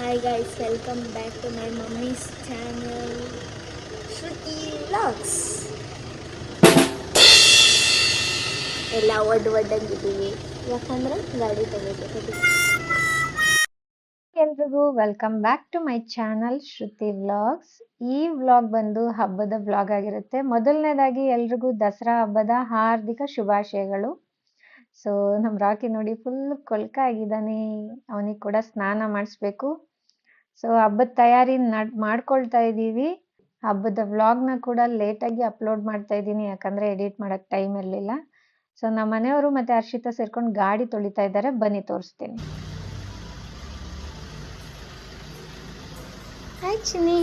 Hi guys welcome back to my mummy's channel Shruti vlogs ಎಲ್ಲ ಒಡ್ ಒಡ್ಡಂಗಿದ್ದೀವಿ ಯಾಕಂದ್ರೆ ಗಾಡಿ ತಗೋಬೇಕು ಎಲ್ರಿಗೂ welcome back to my channel Shruti vlogs ಈ ವ್ಲಾಗ್ ಬಂದು ಹಬ್ಬದ ವ್ಲಾಗ್ ಆಗಿರುತ್ತೆ. ಮೊದಲನೇದಾಗಿ ಎಲ್ರಿಗೂ ದಸರಾ ಹಬ್ಬದ ಹಾರ್ದಿಕ ಶುಭಾಶಯಗಳು. ಸೊ ನಮ್ಮ ರಾಕಿ ನೋಡಿ ಫುಲ್ ಕೊಲ್ಕ ಆಗಿದ್ದಾನೆ ಅವನಿಗೆ ಕೂಡ ಸ್ನಾನ ಮಾಡಿಸ್ಬೇಕು. ಸೊ ಹಬ್ಬದ ತಯಾರಿ ನಡ್, ಮಾಡ್ಕೊಳ್ತಾ ಇದ್ದೀವಿ. ಹಬ್ಬದ ವ್ಲಾಗ್ನ ಕೂಡ ಲೇಟಾಗಿ ಅಪ್ಲೋಡ್ ಮಾಡ್ತಾ ಇದ್ದೀನಿ, ಯಾಕಂದ್ರೆ ಎಡಿಟ್ ಮಾಡಕ್ ಟೈಮ್ ಇರಲಿಲ್ಲ. ಸೊ ನಮ್ಮ ಮನೆಯವರು ಮತ್ತೆ ಹರ್ಷಿತಾ ಸೇರ್ಕೊಂಡು ಗಾಡಿ ತೊಳಿತಾ ಇದ್ದಾರೆ. ಬನ್ನಿ, ತೋರಿಸ್ತೀನಿ. ಹಾಯ್ ಚಿನ್ನಿ.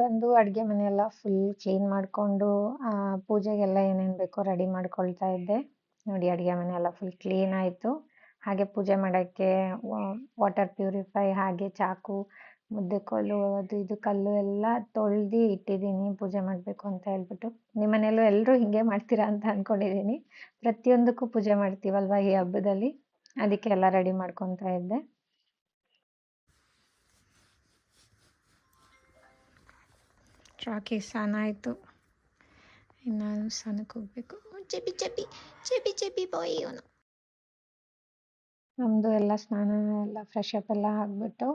ಬಂದು ಅಡುಗೆ ಮನೆಯೆಲ್ಲ ಫುಲ್ ಕ್ಲೀನ್ ಮಾಡ್ಕೊಂಡು ಪೂಜೆಗೆಲ್ಲ ಏನೇನು ಬೇಕೋ ರೆಡಿ ಮಾಡ್ಕೊಳ್ತಾ ಇದ್ದೆ. ನೋಡಿ ಅಡುಗೆ ಮನೆ ಎಲ್ಲ ಫುಲ್ ಕ್ಲೀನ್ ಆಯ್ತು. ಹಾಗೆ ಪೂಜೆ ಮಾಡಕ್ಕೆ ವಾಟರ್ ಪ್ಯೂರಿಫೈ ಹಾಗೆ ಚಾಕು, ಮುದ್ದೆ ಕೋಲು, ಅದು ಇದು ಕಲ್ಲು ಎಲ್ಲ ತೊಳ್ದು ಇಟ್ಟಿದ್ದೀನಿ. ಪೂಜೆ ಮಾಡಬೇಕು ಅಂತ ಹೇಳ್ಬಿಟ್ಟು. ನಿಮ್ಮ ಮನೇಲೂ ಎಲ್ಲರೂ ಹಿಂಗೆ ಮಾಡ್ತೀರಾ ಅಂತ ಅಂದ್ಕೊಂಡಿದ್ದೀನಿ ಪ್ರತಿಯೊಂದಕ್ಕೂ ಪೂಜೆ ಮಾಡ್ತೀವಲ್ವ ಈ ಹಬ್ಬದಲ್ಲಿ? ಅದಕ್ಕೆ ಎಲ್ಲ ರೆಡಿ ಮಾಡ್ಕೊತಾ ಇದ್ದೆ. ರಾಕಿ ಸ್ನಾನ ಆಯಿತು. ಇನ್ನು ಸ್ನಾನಕ್ಕೆ ಹೋಗ್ಬೇಕು. ಚಬಿ ಚಬಿ ಚಬಿ ಚಬಿ ಬಾಯ್ ಇವನು. ನಮ್ಮದು ಎಲ್ಲ ಸ್ನಾನ ಎಲ್ಲ ಫ್ರೆಶ್ ಅಪ್ ಎಲ್ಲ ಆಗಿಬಿಟ್ಟು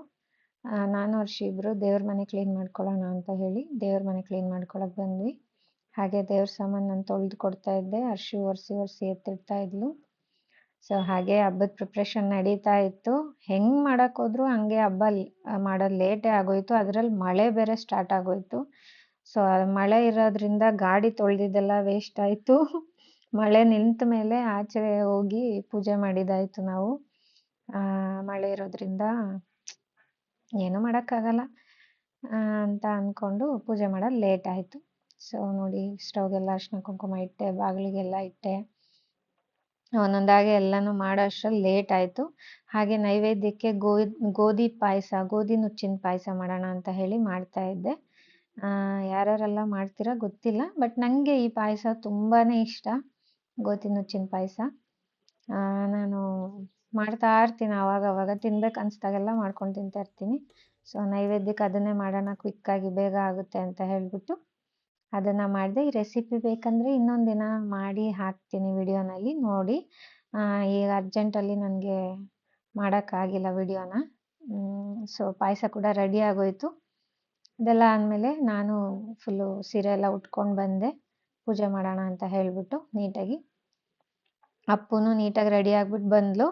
ನಾನು ವರ್ಷ ಇಬ್ಬರು ದೇವ್ರ ಮನೆ ಕ್ಲೀನ್ ಮಾಡ್ಕೊಳ್ಳೋಣ ಅಂತ ಹೇಳಿ ದೇವ್ರ ಮನೆ ಕ್ಲೀನ್ ಮಾಡ್ಕೊಳಕ್ಕೆ ಬಂದ್ವಿ. ಹಾಗೆ ದೇವ್ರ ಸಾಮಾನು ನಾನು ತೊಳೆದು ಕೊಡ್ತಾ ಇದ್ದೆ. ಅರ್ಶಿ ಒರೆಸಿ ಒರೆಸಿ ಎತ್ತಿಡ್ತಾ ಇದ್ಲು. ಸೊ ಹಾಗೆ ಹಬ್ಬದ ಪ್ರಿಪ್ರೇಷನ್ ನಡೀತಾ ಇತ್ತು. ಹೆಂಗ್ ಹೋದ್ರು ಹಂಗೆ ಹಬ್ಬ ಮಾಡೋದು ಲೇಟೇ ಆಗೋಯ್ತು. ಅದ್ರಲ್ಲಿ ಮಳೆ ಬೇರೆ ಸ್ಟಾರ್ಟ್ ಆಗೋಯ್ತು. ಸೊ ಮಳೆ ಇರೋದ್ರಿಂದ ಗಾಡಿ ತೊಳೆದಿದ್ದೆಲ್ಲ ವೇಸ್ಟ್ ಆಯ್ತು. ಮಳೆ ನಿಂತ ಮೇಲೆ ಆಚೆ ಹೋಗಿ ಪೂಜೆ ಮಾಡಿದಾಯ್ತು ನಾವು. ಮಳೆ ಇರೋದ್ರಿಂದ ಏನು ಮಾಡೋಕ್ಕಾಗಲ್ಲ ಅಂತ ಅನ್ಕೊಂಡು ಪೂಜೆ ಮಾಡೋದು ಲೇಟ್ ಆಯ್ತು. ಸೊ, ನೋಡಿ, ಸ್ಟವ್ಗೆಲ್ಲ ಅರ್ಶಿನ ಕುಂಕುಮ ಇಟ್ಟೆ, ಬಾಗಿಲಿಗೆಲ್ಲ ಇಟ್ಟೆ. ಒಂದೊಂದಾಗಿ ಎಲ್ಲಾನು ಮಾಡೋ ಅಷ್ಟ್ರಲ್ಲಿ ಲೇಟ್ ಆಯ್ತು. ಹಾಗೆ ನೈವೇದ್ಯಕ್ಕೆ ಗೋಧಿ ಗೋಧಿ ಪಾಯಸ, ಗೋಧಿ ನುಚ್ಚಿನ ಪಾಯಸ ಮಾಡೋಣ ಅಂತ ಹೇಳಿ ಮಾಡ್ತಾ ಇದ್ದೆ. ಯಾರ್ಯಾರೆಲ್ಲ ಮಾಡ್ತೀರಾ ಗೊತ್ತಿಲ್ಲ, ಬಟ್ ನನಗೆ ಈ ಪಾಯಸ ತುಂಬಾನೇ ಇಷ್ಟ. ಗೋಧಿ ನುಚ್ಚಿನ ಪಾಯಸ. ನಾನು ಮಾಡ್ತಾ ಇರ್ತೀನಿ ಅವಾಗ ಅವಾಗ. ತಿನ್ಬೇಕು ಅನ್ಸ್ದಾಗೆಲ್ಲ ಮಾಡ್ಕೊಂಡು ತಿಂತಾ ಇರ್ತೀನಿ. ಸೊ, ನೈವೇದ್ಯಕ್ಕೆ ಅದನ್ನೇ ಮಾಡೋಣ, ಕ್ವಿಕ್ಕಾಗಿ ಬೇಗ ಆಗುತ್ತೆ ಅಂತ ಹೇಳ್ಬಿಟ್ಟು ಅದನ್ನ ಮಾಡಿದೆ, ಈ ರೆಸಿಪಿ ಬೇಕಂದ್ರೆ ಇನ್ನೊಂದು ದಿನ ಮಾಡಿ ಹಾಕ್ತೀನಿ ವಿಡಿಯೋನಲ್ಲಿ, ನೋಡಿ. ಈಗ ಅರ್ಜೆಂಟಲ್ಲಿ ನನಗೆ ಮಾಡೋಕ್ಕಾಗಿಲ್ಲ ವಿಡಿಯೋನ. ಸೊ ಪಾಯಸ ಕೂಡ ರೆಡಿ ಆಗೋಯ್ತು. ಇದೆಲ್ಲ ಆದಮೇಲೆ ನಾನು ಫುಲ್ಲು ಸೀರೆ ಎಲ್ಲ ಉಟ್ಕೊಂಡು ಬಂದೆ. ಪೂಜೆ ಮಾಡೋಣ ಅಂತ ಹೇಳಿಬಿಟ್ಟು ನೀಟಾಗಿ. ಅಪ್ಪನೂ ನೀಟಾಗಿ ರೆಡಿ ಆಗ್ಬಿಟ್ಟು ಬಂದ್ಲು.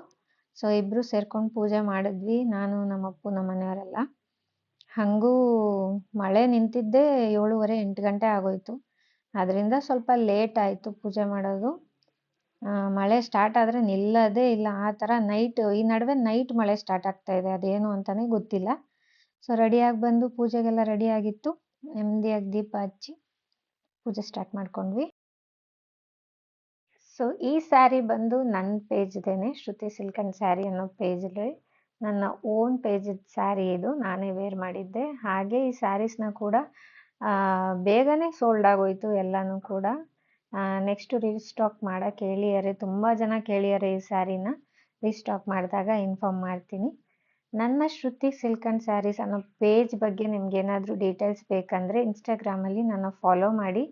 ಸೊ ಇಬ್ರು ಸೇರ್ಕೊಂಡು ಪೂಜೆ ಮಾಡಿದ್ವಿ, ನಾನು ನಮ್ಮ ಅಪ್ಪು ನಮ್ಮ ಮನೆಯವರೆಲ್ಲ ಹಂಗೂ ಮಳೆ ನಿಂತಿದ್ದೆ ಏಳುವರೆ ಎಂಟು ಗಂಟೆ ಆಗೋಯ್ತು. ಅದರಿಂದ ಸ್ವಲ್ಪ ಲೇಟ್ ಆಯಿತು ಪೂಜೆ ಮಾಡೋದು. ಮಳೆ ಸ್ಟಾರ್ಟ್ ಆದರೆ ನಿಲ್ಲದೇ ಇಲ್ಲ. ಆ ಥರ ನೈಟ್ ಈ ನಡುವೆ ನೈಟ್ ಮಳೆ ಸ್ಟಾರ್ಟ್ ಆಗ್ತಾ ಇದೆ. ಅದೇನು ಅಂತಾನೆ ಗೊತ್ತಿಲ್ಲ. ಸೊ ರೆಡಿಯಾಗಿ ಬಂದು ಪೂಜೆಗೆಲ್ಲ ರೆಡಿಯಾಗಿತ್ತು ನೆಮ್ಮದಿಯಾಗಿ ದೀಪ ಹಚ್ಚಿ ಪೂಜೆ ಸ್ಟಾರ್ಟ್ ಮಾಡ್ಕೊಂಡ್ವಿ. ಸೊ ಈ ಸ್ಯಾರಿ ಬಂದು ನನ್ನ ಪೇಜ್ದೇನೆ ಶ್ರುತಿ ಸಿಲ್ಕ್ ಅಂಡ್ ಸ್ಯಾರಿ ಅನ್ನೋ ಪೇಜಲ್ಲಿ ನನ್ನ ಓನ್ ಪೇಜ್ ಸ್ಯಾರಿ ಇದು, ನಾನೇ ವೇರ್ ಮಾಡಿದ್ದೆ. ಹಾಗೆ ಈ ಸ್ಯಾರೀಸ್ನ ಕೂಡ ಬೇಗನೆ ಸೋಲ್ಡ್ ಆಗೋಯ್ತು ಎಲ್ಲನೂ ಕೂಡ. ನೆಕ್ಸ್ಟ್ ರೀಸ್ಟಾಕ್ ಮಾಡಕ್ಕೆ ಹೇಳಿದ್ದಾರೆ ತುಂಬ ಜನ ಕೇಳಿದ್ದಾರೆ ಈ ಸ್ಯಾರಿನ. ರೀಸ್ಟಾಕ್ ಮಾಡಿದಾಗ ಇನ್ಫಾರ್ಮ್ ಮಾಡ್ತೀನಿ. ನನ್ನ ಶ್ರುತಿ ಸಿಲ್ಕ್ ಅಂಡ್ ಸ್ಯಾರೀಸ್ ಅನ್ನೋ ಪೇಜ್ ಬಗ್ಗೆ ನಿಮ್ಗೆ ಏನಾದರೂ ಡೀಟೇಲ್ಸ್ ಬೇಕಂದರೆ ಇನ್ಸ್ಟಾಗ್ರಾಮಲ್ಲಿ ನನ್ನ ಫಾಲೋ ಮಾಡಿ.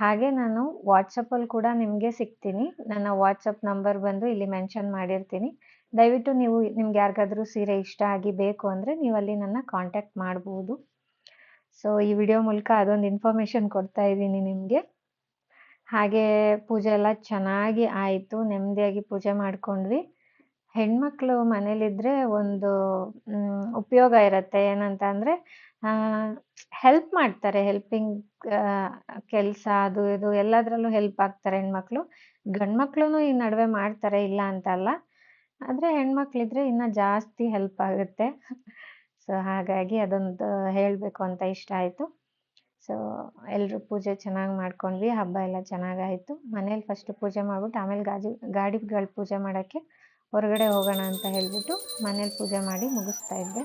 ಹಾಗೆ ನಾನು ವಾಟ್ಸಪ್ಪಲ್ಲಿ ಕೂಡ ನಿಮಗೆ ಸಿಗ್ತೀನಿ. ನನ್ನ ವಾಟ್ಸಪ್ ನಂಬರ್ ಬಂದು ಇಲ್ಲಿ ಮೆನ್ಷನ್ ಮಾಡಿರ್ತೀನಿ. ದಯವಿಟ್ಟು ನೀವು ನಿಮ್ಗೆ ಯಾರಿಗಾದರೂ ಸೀರೆ ಇಷ್ಟ ಆಗಿ ಬೇಕು ಅಂದರೆ ನೀವು ಅಲ್ಲಿ ನನ್ನ ಕಾಂಟ್ಯಾಕ್ಟ್ ಮಾಡ್ಬೋದು. ಸೊ ಈ ವಿಡಿಯೋ ಮೂಲಕ ಅದೊಂದು ಇನ್ಫಾರ್ಮೇಷನ್ ಕೊಡ್ತಾ ಇದ್ದೀನಿ ನಿಮಗೆ. ಹಾಗೆ ಪೂಜೆ ಎಲ್ಲ ಚೆನ್ನಾಗಿ ಆಯಿತು, ನೆಮ್ಮದಿಯಾಗಿ ಪೂಜೆ ಮಾಡ್ಕೊಂಡ್ವಿ. ಹೆಣ್ಮಕ್ಳು ಮನೇಲಿದ್ರೆ ಒಂದು ಉಪಯೋಗ ಇರುತ್ತೆ. ಏನಂತ ಅಂದರೆ ಹೆಲ್ಪ್ ಮಾಡ್ತಾರೆ. ಹೆಲ್ಪಿಂಗ್ ಕೆಲಸ, ಅದು ಇದು ಎಲ್ಲದರಲ್ಲೂ ಹೆಲ್ಪ್ ಆಗ್ತಾರೆ ಹೆಣ್ಮಕ್ಳು. ಗಂಡ್ಮಕ್ಳು ಈ ನಡುವೆ ಮಾಡ್ತಾರೆ, ಇಲ್ಲ ಅಂತಲ್ಲ ಆದರೆ ಹೆಣ್ಮಕ್ಳಿದ್ರೆ ಇನ್ನೂ ಜಾಸ್ತಿ ಹೆಲ್ಪ್ ಆಗುತ್ತೆ. ಸೊ ಹಾಗಾಗಿ ಅದೊಂದು ಹೇಳಬೇಕು ಅಂತ ಇಷ್ಟ ಆಯಿತು. ಸೊ ಎಲ್ಲರೂ ಪೂಜೆ ಚೆನ್ನಾಗಿ ಮಾಡ್ಕೊಂಡ್ವಿ, ಹಬ್ಬ ಎಲ್ಲ ಚೆನ್ನಾಗಾಯಿತು. ಮನೇಲಿ ಫಸ್ಟ್ ಪೂಜೆ ಮಾಡ್ಬಿಟ್ಟು ಆಮೇಲೆ ಗಾಜಿ, ಗಾಡಿಗಳ ಪೂಜೆ ಮಾಡೋಕ್ಕೆ ಹೊರಗಡೆ ಹೋಗೋಣ ಅಂತ ಹೇಳಿಬಿಟ್ಟು ಮನೇಲಿ ಪೂಜೆ ಮಾಡಿ ಮುಗಿಸ್ತಾ ಇದ್ದೆ.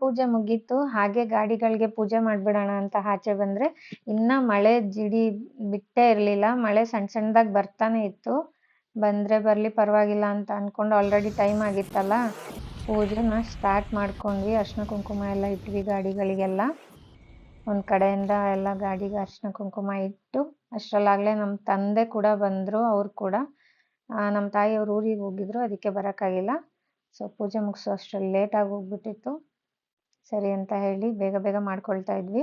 ಪೂಜೆ ಮುಗೀತು, ಹಾಗೆ ಗಾಡಿಗಳಿಗೆ ಪೂಜೆ ಮಾಡಿಬಿಡೋಣ ಅಂತ ಆಚೆ ಬಂದ್ರೆ ಇನ್ನ ಮಳೆ ಜಿಡಿ ಬಿಟ್ಟೇ ಇರಲಿಲ್ಲ. ಮಳೆ ಸಣ್ಣ ಸಣ್ಣದಾಗಿ ಬರ್ತಾನೆ ಇತ್ತು. ಬಂದ್ರೆ ಬರಲಿ ಪರವಾಗಿಲ್ಲ ಅಂತ ಅಂದ್ಕೊಂಡು ಆಲ್ರೆಡಿ ಟೈಮ್ ಆಗಿತ್ತಲ್ಲ, ಪೂಜೆನ ಸ್ಟಾರ್ಟ್ ಮಾಡ್ಕೊಂಡ್ವಿ. ಅರ್ಶಿನ ಕುಂಕುಮ ಎಲ್ಲ ಇಟ್ವಿ ಗಾಡಿಗಳಿಗೆಲ್ಲ. ಒಂದು ಕಡೆಯಿಂದ ಎಲ್ಲ ಗಾಡಿಗೆ ಅರ್ಶಿನ ಕುಂಕುಮ ಇಟ್ಟು, ಅಷ್ಟರಲ್ಲಾಗ್ಲೇ ನಮ್ಮ ತಂದೆ ಕೂಡ ಬಂದ್ರು, ಅವ್ರು ಕೂಡ. ನಮ್ಮ ತಾಯಿ ತಾಯಿಯವ್ರು ಊರಿಗೆ ಹೋಗಿದ್ರು, ಅದಕ್ಕೆ ಬರೋಕ್ಕಾಗಿಲ್ಲ. ಸೊ ಪೂಜೆ ಮುಗಿಸೋ ಅಷ್ಟರಲ್ಲಿ ಲೇಟಾಗಿ ಹೋಗ್ಬಿಟ್ಟಿತ್ತು. ಸರಿ ಅಂತ ಹೇಳಿ ಬೇಗ ಬೇಗ ಮಾಡ್ಕೊಳ್ತಾ ಇದ್ವಿ.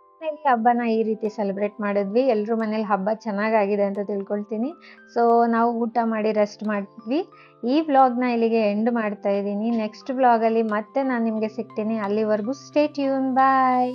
ಮನೇಲಿ ಹಬ್ಬನ ಈ ರೀತಿ ಸೆಲೆಬ್ರೇಟ್ ಮಾಡಿದ್ವಿ. ಎಲ್ಲರೂ ಮನೇಲಿ ಹಬ್ಬ ಚೆನ್ನಾಗಾಗಿದೆ ಅಂತ ತಿಳ್ಕೊಳ್ತೀನಿ. ಸೊ ನಾವು ಊಟ ಮಾಡಿ ರೆಸ್ಟ್ ಮಾಡಿದ್ವಿ. ಈ ವ್ಲಾಗ್ನ ಇಲ್ಲಿಗೆ ಎಂಡ್ ಮಾಡ್ತಾ ಇದ್ದೀನಿ. ನೆಕ್ಸ್ಟ್ ವ್ಲಾಗಲ್ಲಿ ಮತ್ತೆ ನಾನು ನಿಮಗೆ ಸಿಗ್ತೀನಿ. ಅಲ್ಲಿವರೆಗೂ ಸ್ಟೇ ಟ್ಯೂನ್ ಬಾಯ್